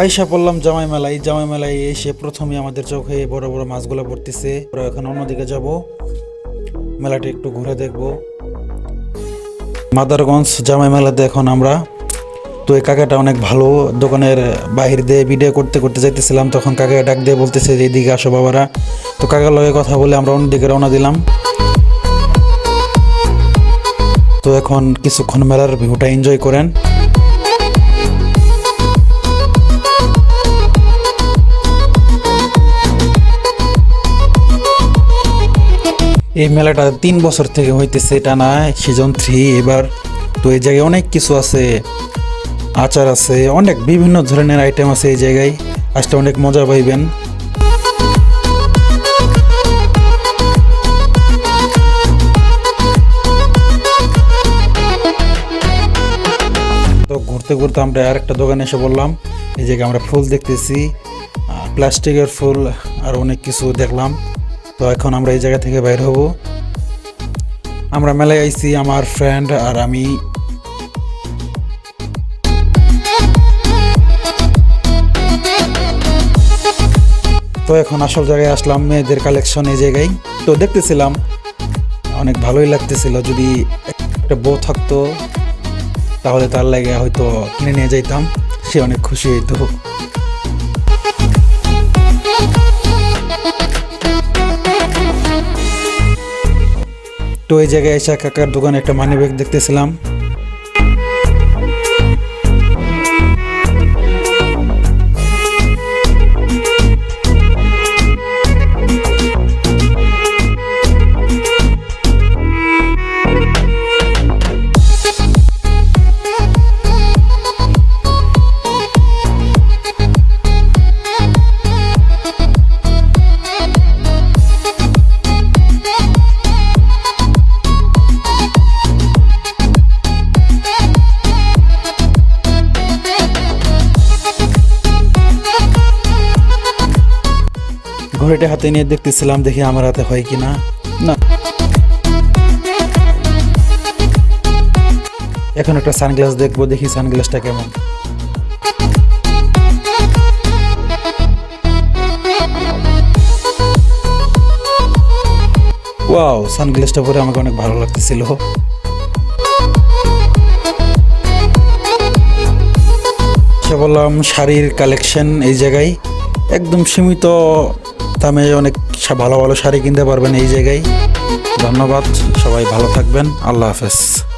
আয়সা পড়লাম জামাই মেলায়। জামাই মেলায় এসে প্রথমে আমাদের চোখে বড় বড় মাছগুলো পড়তেছে। আমরা এখন অন্যদিকে যাব। মেলাটা একটু ঘুরে দেখব। মাদারগঞ্জ জামাই মেলাতে এখন আমরা। তো এই কাকাটা অনেক ভালো দোকানের বাহির দিয়ে ভিডিও করতে করতে যাইতেছিলাম। তখন কাকা ডাক দিয়ে বলতেছে যে, এইদিকে আসো বাবারা। তো কাকার লগে কথা বলে আমরা অন্যদিকে রওনা দিলাম। তো এখন কিছুক্ষণ মেলার ভিউটা এনজয় করেন। এই মেলাটা তিন বছর থেকে হইতেছে এটা না সিজন থ্রি এবার। তো এই জায়গায় অনেক কিছু আছে, আচার আছে, অনেক বিভিন্ন ধরনের আইটেম আছে এই জায়গায়। আসলে অনেক মজা পাইবেন। তো ঘুরতে ঘুরতে আমরা আরেকটা দোকানে এসে বললাম এই জায়গায় আমরা ফুল দেখতেছি প্লাস্টিকের ফুল আর অনেক কিছু দেখলাম। তো এখন আমরা এই জায়গা থেকে বাইর হব। আমরা মেলায় আইছি আমার ফ্রেন্ড আর আমি। তো এখন আসল জায়গায় আসলাম, মেয়েদের কালেকশন এই জায়গায়। তো দেখতেছিলাম, অনেক ভালোই লাগতেছিল, যদি একটা বউ থাকতো, তাহলে তার লাগে হয়তো কিনে নিয়ে যাইতাম। সে অনেক খুশি হইতো। তো এই জায়গায় এসে কাকার দোকানে একটা মানি ব্যাগ দেখতেছিলাম। ঘড়িটা হাতে নিয়ে দেখতেছিলাম, দেখি আমার হাতে হয় কিনা। না। এখন একটা সানগ্লাস দেখব, দেখি সানগ্লাসটা কেমন। ওয়াও, সানগ্লাসটা পরে আমাকে অনেক ভালো লাগতেছিল। বললাম, শাড়ির কালেকশন এই জায়গায় একদম সীমিত দামে অনেক ভালো ভালো শাড়ি কিনতে পারবেন এই জায়গায়। ধন্যবাদ, সবাই ভালো থাকবেন। আল্লাহ হাফেজ।